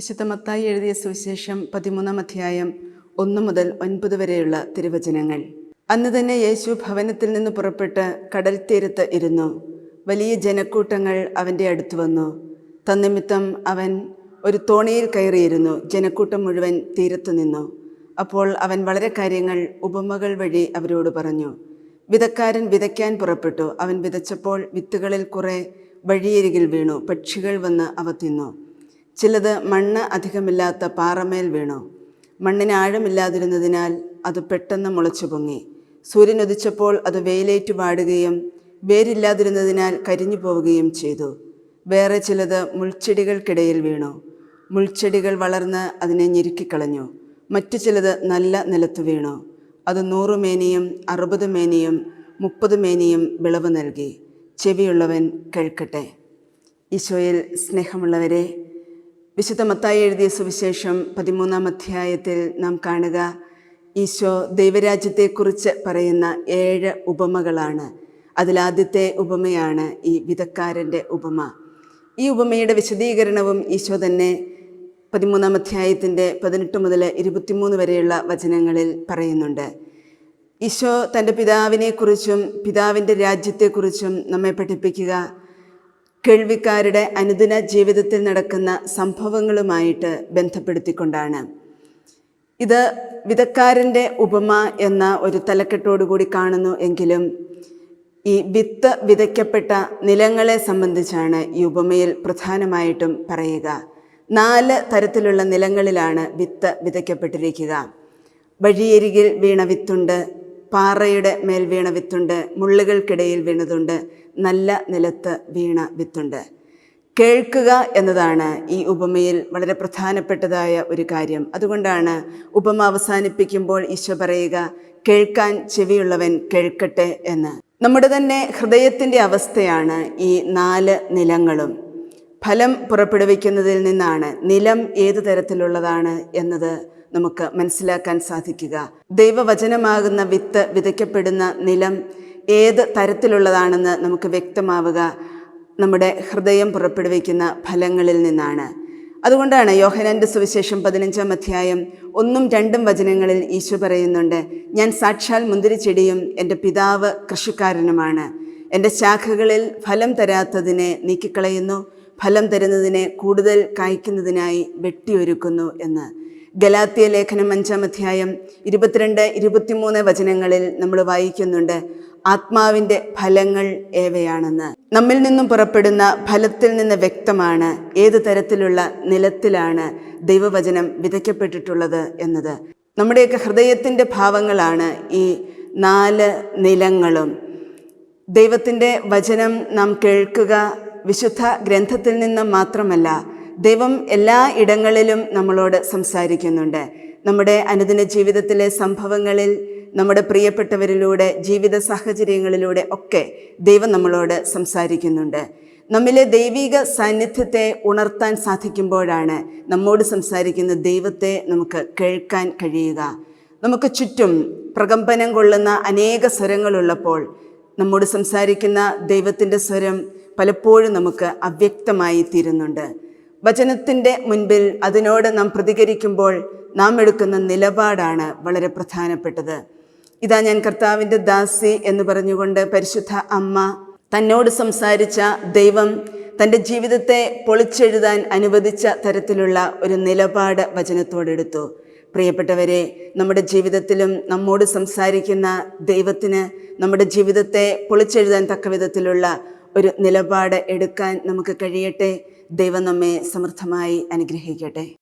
വിശുദ്ധ മത്തായി എഴുതിയ സുവിശേഷം പതിമൂന്നാം അധ്യായം ഒന്ന് മുതൽ ഒൻപത് വരെയുള്ള തിരുവചനങ്ങൾ. അന്ന് തന്നെ യേശു ഭവനത്തിൽ നിന്ന് പുറപ്പെട്ട് കടൽ തീരത്ത് ഇരുന്നു. വലിയ ജനക്കൂട്ടങ്ങൾ അവന്റെ അടുത്ത് വന്നു. തന്നിമിത്തം അവൻ ഒരു തോണിയിൽ കയറിയിരുന്നു. ജനക്കൂട്ടം മുഴുവൻ തീരത്ത് നിന്നു. അപ്പോൾ അവൻ വളരെ കാര്യങ്ങൾ ഉപമകൾ വഴി അവരോട് പറഞ്ഞു. വിതക്കാരൻ വിതയ്ക്കാൻ പുറപ്പെട്ടു. അവൻ വിതച്ചപ്പോൾ വിത്തുകളിൽ കുറേ വഴിയരികിൽ വീണു. പക്ഷികൾ വന്ന് അവ തിന്നു. ചിലത് മണ്ണ് അധികമില്ലാത്ത പാറമേൽ വീണു. മണ്ണിന് ആഴമില്ലാതിരുന്നതിനാൽ അത് പെട്ടെന്ന് മുളച്ചു പൊങ്ങി. സൂര്യൻ ഉദിച്ചപ്പോൾ അത് വെയിലേറ്റു വാടുകയും വേരില്ലാതിരുന്നതിനാൽ കരിഞ്ഞു പോവുകയും ചെയ്തു. വേറെ ചിലത് മുൾച്ചെടികൾക്കിടയിൽ വീണു. മുൾച്ചെടികൾ വളർന്ന് അതിനെ ഞെരുക്കിക്കളഞ്ഞു. മറ്റു ചിലത് നല്ല നിലത്ത് വീണു. അത് നൂറ് മേനിയും അറുപത് മേനിയും മുപ്പത് മേനിയും വിളവ് നൽകി. ചെവിയുള്ളവൻ കേൾക്കട്ടെ. ഈശോയിൽ സ്നേഹമുള്ളവരെ വിശുദ്ധ മത്തായി എഴുതിയ സുവിശേഷം പതിമൂന്നാം അധ്യായത്തിൽ നാം കാണുക ഈശോ ദൈവരാജ്യത്തെക്കുറിച്ച് പറയുന്ന ഏഴ് ഉപമകളാണ്. അതിലാദ്യത്തെ ഉപമയാണ് ഈ വിധക്കാരന്റെ ഉപമ. ഈ ഉപമയുടെ വിശദീകരണവും ഈശോ തന്നെ പതിമൂന്നാം അധ്യായത്തിന്റെ പതിനെട്ട് മുതൽ ഇരുപത്തിമൂന്ന് വരെയുള്ള വചനങ്ങളിൽ പറയുന്നുണ്ട്. ഈശോ തന്റെ പിതാവിനെക്കുറിച്ചും പിതാവിന്റെ രാജ്യത്തെക്കുറിച്ചും നമ്മെ പഠിപ്പിക്കുക കേൾവിക്കാരുടെ അനുദിന ജീവിതത്തിൽ നടക്കുന്ന സംഭവങ്ങളുമായിട്ട് ബന്ധപ്പെടുത്തിക്കൊണ്ടാണ്. ഇത് വിധക്കാരന്റെ ഉപമ എന്ന ഒരു തലക്കെട്ടോടുകൂടി കാണുന്നു എങ്കിലും ഈ വിത്ത് വിതയ്ക്കപ്പെട്ട നിലങ്ങളെ സംബന്ധിച്ചാണ് ഈ ഉപമയിൽ പ്രധാനമായിട്ടും പറയുക. നാല് തരത്തിലുള്ള നിലങ്ങളിലാണ് വിത്ത് വിതയ്ക്കപ്പെട്ടിരിക്കുക. വഴിയരികിൽ വീണ വിത്തുണ്ട് പാറയുടെ മേൽ വീണ വിത്തുണ്ട് മുള്ളുകൾക്കിടയിൽ വീണതുണ്ട് നല്ല നിലത്ത് വീണ വിത്തുണ്ട്. കേൾക്കുക എന്നതാണ് ഈ ഉപമയിൽ വളരെ പ്രധാനപ്പെട്ടതായ ഒരു കാര്യം. അതുകൊണ്ടാണ് ഉപമ അവസാനിപ്പിക്കുമ്പോൾ ഈശോ പറയുക കേൾക്കാൻ ചെവിയുള്ളവൻ കേൾക്കട്ടെ എന്ന്. നമ്മുടെ തന്നെ ഹൃദയത്തിന്റെ അവസ്ഥയാണ് ഈ നാല് നിലങ്ങളും. ഫലം പുറപ്പെടുവിക്കുന്നതിൽ നിന്നാണ് നിലം ഏത് തരത്തിലുള്ളതാണ് എന്നത് നമുക്ക് മനസ്സിലാക്കാൻ സാധിക്കുക. ദൈവവചനമാകുന്ന വിത്ത് വിതയ്ക്കപ്പെടുന്ന നിലം ഏത് തരത്തിലുള്ളതാണെന്ന് നമുക്ക് വ്യക്തമാവുക. നമ്മുടെ ഹൃദയം പുറപ്പെടുവിക്കുന്ന ഫലങ്ങളിൽ നിന്നാണ്. അതുകൊണ്ടാണ് യോഹനന്റെ സുവിശേഷം പതിനഞ്ചാം അധ്യായം ഒന്നും രണ്ടും വചനങ്ങളിൽ ഈശോ പറയുന്നുണ്ട് ഞാൻ സാക്ഷാൽ മുന്തിരിച്ചെടിയും എന്റെ പിതാവ് കൃഷിക്കാരനുമാണ്. എന്റെ ശാഖകളിൽ ഫലം തരാത്തതിനെ നീക്കിക്കളയുന്നു ഫലം തരുന്നതിനെ കൂടുതൽ കായ്ക്കുന്നതിനായി വെട്ടിയൊരുക്കുന്നു എന്ന്. ഗലാത്തിയ ലേഖനം അഞ്ചാം അധ്യായം ഇരുപത്തിരണ്ട് ഇരുപത്തിമൂന്ന് വചനങ്ങളിൽ നമ്മൾ വായിക്കുന്നുണ്ട് ആത്മാവിന്റെ ഫലങ്ങൾ ഏവയാണെന്ന്. നമ്മിൽ നിന്നും പുറപ്പെടുന്ന ഫലത്തിൽ നിന്ന് വ്യക്തമാണ് ഏത് തരത്തിലുള്ള നിലത്തിലാണ് ദൈവവചനം വിതയ്ക്കപ്പെട്ടിട്ടുള്ളത് എന്നത്. നമ്മുടെയൊക്കെ ഹൃദയത്തിന്റെ ഭാവങ്ങളാണ് ഈ നാല് നിലങ്ങളും. ദൈവത്തിന്റെ വചനം നാം കേൾക്കുക വിശുദ്ധ ഗ്രന്ഥത്തിൽ നിന്ന് മാത്രമല്ല ദൈവം എല്ലാ ഇടങ്ങളിലും നമ്മളോട് സംസാരിക്കുന്നുണ്ട്. നമ്മുടെ അനുദിന ജീവിതത്തിലെ സംഭവങ്ങളിൽ നമ്മുടെ പ്രിയപ്പെട്ടവരിലൂടെ ജീവിത സാഹചര്യങ്ങളിലൂടെ ഒക്കെ ദൈവം നമ്മളോട് സംസാരിക്കുന്നുണ്ട്. നമ്മിലെ ദൈവിക സാന്നിധ്യത്തെ ഉണർത്താൻ സാധിക്കുമ്പോഴാണ് നമ്മോട് സംസാരിക്കുന്ന ദൈവത്തെ നമുക്ക് കേൾക്കാൻ കഴിയുക. നമുക്ക് ചുറ്റും പ്രകമ്പനം കൊള്ളുന്ന അനേക സ്വരങ്ങളുള്ളപ്പോൾ നമ്മോട് സംസാരിക്കുന്ന ദൈവത്തിന്റെ സ്വരം പലപ്പോഴും നമുക്ക് അവ്യക്തമായി തീരുന്നുണ്ട് വചനത്തിന്റെ മുൻപിൽ അതിനോട് നാം പ്രതികരിക്കുമ്പോൾ നാം എടുക്കുന്ന നിലപാടാണ് വളരെ പ്രധാനപ്പെട്ടത്. ഇതാ ഞാൻ കർത്താവിന്റെ ദാസി എന്ന് പറഞ്ഞുകൊണ്ട് പരിശുദ്ധ അമ്മ തന്നോട് സംസാരിച്ച ദൈവം തന്റെ ജീവിതത്തെ പൊളിച്ചെഴുതാൻ അനുവദിച്ച തരത്തിലുള്ള ഒരു നിലപാട് വചനത്തോടെടുത്തു പ്രിയപ്പെട്ടവരെ നമ്മുടെ ജീവിതത്തിലും നമ്മോട് സംസാരിക്കുന്ന ദൈവത്തിന് നമ്മുടെ ജീവിതത്തെ പൊളിച്ചെഴുതാൻ തക്ക വിധത്തിലുള്ള ഒരു നിലപാട് എടുക്കാൻ നമുക്ക് കഴിയട്ടെ. ദൈവം നമ്മെ സമൃദ്ധമായി അനുഗ്രഹിക്കട്ടെ.